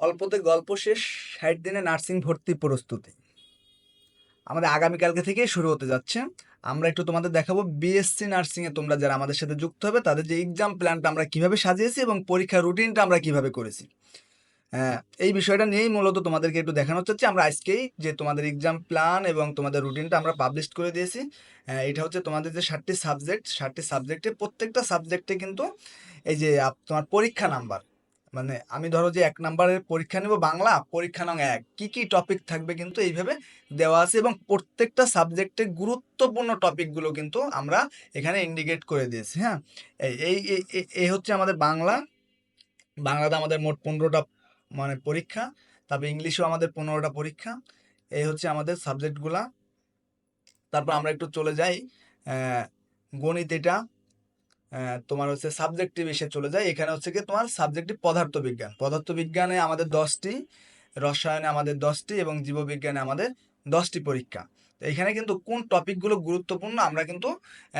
অল্পতে গল্প শেষ ষাট দিনে নার্সিং ভর্তি প্রস্তুতি। আমাদের আগামীকালকে থেকেই শুরু হতে যাচ্ছে। আমরা একটু তোমাদের দেখাবো বিএসসি নার্সিংয়ে তোমরা যারা আমাদের সাথে যুক্ত হবে তাদের যে এক্সাম প্ল্যানটা আমরা কীভাবে সাজিয়েছি এবং পরীক্ষার রুটিনটা আমরা কীভাবে করেছি। হ্যাঁ, এই বিষয়টা নিয়েই মূলত তোমাদেরকে একটু দেখানো হচ্ছে আমরা আজকেই যে তোমাদের এক্সাম প্ল্যান এবং তোমাদের রুটিনটা আমরা পাবলিশ করে দিয়েছি হ্যাঁ, এটা হচ্ছে তোমাদের যে ষাটটি সাবজেক্ট ষাটটি সাবজেক্টে প্রত্যেকটা সাবজেক্টে কিন্তু এই যে তোমার পরীক্ষা নাম্বার মানে আমি ধরো যে এক নাম্বারের পরীক্ষা নেব বাংলা, পরীক্ষা নং এক। কি কি টপিক থাকবে কিন্তু এইভাবে দেওয়া আছে এবং প্রত্যেকটা সাবজেক্টে গুরুত্বপূর্ণ টপিকগুলো কিন্তু আমরা এখানে ইন্ডিকেট করে দিয়েছি হ্যাঁ? এই এই হচ্ছে আমাদের বাংলা। বাংলাতে আমাদের মোট পনেরোটা মানে পরীক্ষা, তারপর ইংলিশেও আমাদের পনেরোটা পরীক্ষা। এই হচ্ছে আমাদের সাবজেক্টগুলা তারপর আমরা একটু চলে যাই গণিত এটা। তোমার হচ্ছে সাবজেক্টিভ এসে চলে যায়। এখানে হচ্ছে কি তোমার সাবজেক্টিভ পদার্থবিজ্ঞান। পদার্থবিজ্ঞানে আমাদের দশটি, রসায়নে আমাদের দশটি এবং জীববিজ্ঞানে আমাদের দশটি পরীক্ষা। এখানে কিন্তু কোন টপিকগুলো গুরুত্বপূর্ণ আমরা কিন্তু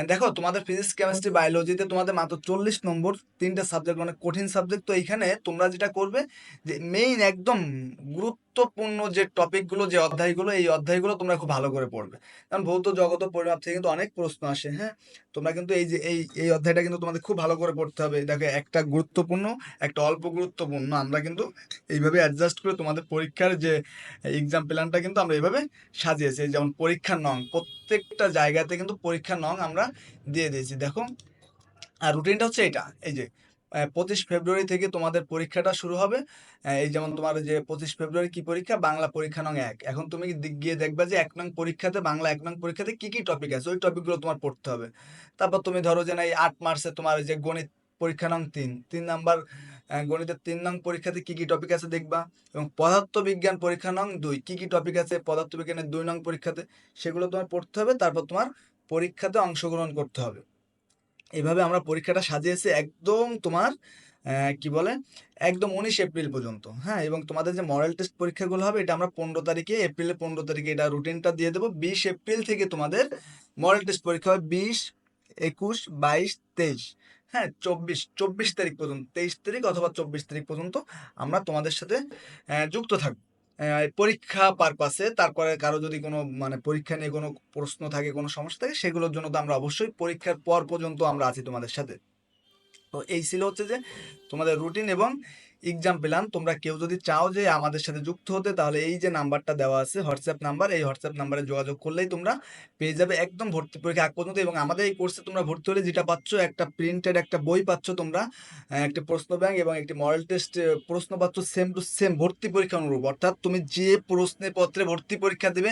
দেখো তোমাদের ফিজিক্স কেমিস্ট্রি বায়োলজিতে তোমাদের মাত্র চল্লিশ নম্বর তিনটে সাবজেক্ট মানে কঠিন সাবজেক্ট তো এইখানে তোমরা যেটা করবে যে মেইন একদম গুরুত্বপূর্ণ যে টপিকগুলো যে অধ্যায়গুলো, এই অধ্যায়গুলো তোমরা খুব ভালো করে পড়বে। কারণ ভৌত জগত পরিমাপ থেকে কিন্তু অনেক প্রশ্ন আসে হ্যাঁ? তোমরা কিন্তু এই যে, এই এই অধ্যায়টা কিন্তু তোমাদের খুব ভালো করে পড়তে হবে। দেখো, একটা গুরুত্বপূর্ণ, একটা অল্প গুরুত্বপূর্ণ, আমরা কিন্তু এইভাবে অ্যাডজাস্ট করে তোমাদের পরীক্ষার যে এক্সাম প্ল্যানটা কিন্তু আমরা এইভাবে সাজিয়েছি। যেমন পরীক্ষার নং, প্রত্যেকটা জায়গাতে কিন্তু পরীক্ষার নং আমরা দিয়ে দিয়েছি। দেখো, আর রুটিনটা হচ্ছে এটা, এই যে পঁচিশ ফেব্রুয়ারি থেকে তোমাদের পরীক্ষাটা শুরু হবে। এই যেমন তোমার যে পঁচিশ ফেব্রুয়ারি কি পরীক্ষা? বাংলা পরীক্ষা নং এক। এখন তুমি গিয়ে দেখবা যে এক নং পরীক্ষাতে, বাংলা এক নং পরীক্ষাতে কি কি টপিক আছে? ওই টপিকগুলো তোমার পড়তে হবে। তারপর তুমি ধরো যে না, এই আট মার্চে তোমার যে গণিত পরীক্ষা নং তিন। তিন নাম্বার গণিতের তিন নং পরীক্ষাতে কি কি টপিক আছে দেখবা? এবং পদার্থবিজ্ঞান পরীক্ষা নং দুই। কি কি টপিক আছে পদার্থবিজ্ঞানের দুই নং পরীক্ষাতে? সেগুলো তোমার পড়তে হবে। তারপর তোমার পরীক্ষাতে অংশগ্রহণ করতে হবে। এভাবে আমরা পরীক্ষাটা সাজিয়েছি একদম তোমার কি বলে, একদম উনিশ এপ্রিল পর্যন্ত হ্যাঁ? এবং তোমাদের যে মডেল টেস্ট পরীক্ষাগুলো হবে, এটা আমরা পনেরো তারিখে, এপ্রিলের পনেরো তারিখে এটা রুটিনটা দিয়ে দেবো। বিশ এপ্রিল থেকে তোমাদের মডেল টেস্ট পরীক্ষা হবে বিশ, একুশ, বাইশ, তেইশ হ্যাঁ? চব্বিশ চব্বিশ তারিখ পর্যন্ত, তেইশ তারিখ অথবা চব্বিশ তারিখ পর্যন্ত আমরা তোমাদের সাথে যুক্ত থাকব। পরীক্ষা পারপাসে তারপরে কারও যদি কোনো মানে পরীক্ষা নিয়ে কোনো প্রশ্ন থাকে, কোনো সমস্যা থাকে, সেগুলোর জন্য তো আমরা অবশ্যই পরীক্ষার পর পর্যন্ত আমরা আছি তোমাদের সাথে। তো এই ছিল হচ্ছে যে তোমাদের রুটিন এবং এক্সাম প্ল্যান তোমরা কেউ যদি চাও যে আমাদের সাথে যুক্ত হতে, তাহলে এই যে নাম্বারটা দেওয়া আছে হোয়াটসঅ্যাপ নাম্বার এই হোয়াটসঅ্যাপ নাম্বারে যোগাযোগ করলেই তোমরা পেয়ে যাবে একদম ভর্তি পরীক্ষা আগ পর্যন্ত। এবং আমাদের এই কোর্সে তোমরা ভর্তি হলে যেটা পাচ্ছ, একটা প্রিন্টেড একটা বই পাচ্ছ তোমরা একটি প্রশ্ন ব্যাংক এবং একটি মডেল টেস্ট প্রশ্ন পাচ্ছ সেম টু সেম ভর্তি পরীক্ষা অনুরূপ। অর্থাৎ তুমি যে প্রশ্নে পত্রে ভর্তি পরীক্ষা দেবে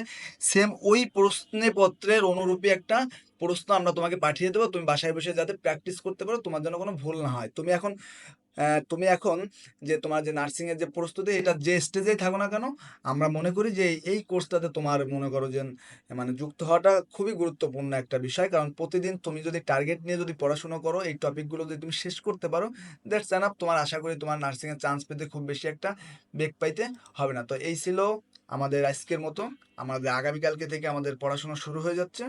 সেম ওই প্রশ্নে পত্রের অনুরূপী একটা প্রশ্ন আমরা তোমাকে পাঠিয়ে দেবো, তুমি বাসায় বসে যাতে প্র্যাকটিস করতে পারো, তোমার জন্য কোনো ভুল না হয়। তুমি এখন তুমি এখন যে তোমার যে নার্সিংয়ের যে প্রস্তুতি, এটা যে স্টেজেই থাকো না কেন, আমরা মনে করি যে এই কোর্সটাতে তোমার মনে করো যে মানে যুক্ত হওয়াটা খুবই গুরুত্বপূর্ণ একটা বিষয়। কারণ প্রতিদিন তুমি যদি টার্গেট নিয়ে যদি পড়াশোনা করো, এই টপিকগুলো যদি তুমি শেষ করতে পারো দ্যাটস অ্যান আপ তোমার আশা করি তোমার নার্সিংয়ের চান্স পেতে খুব বেশি একটা বেগ পাইতে হবে না। তো এই ছিল আমাদের আজকের মতো। আমাদের আগামীকালকে থেকে আমাদের পড়াশোনা শুরু হয়ে যাচ্ছে।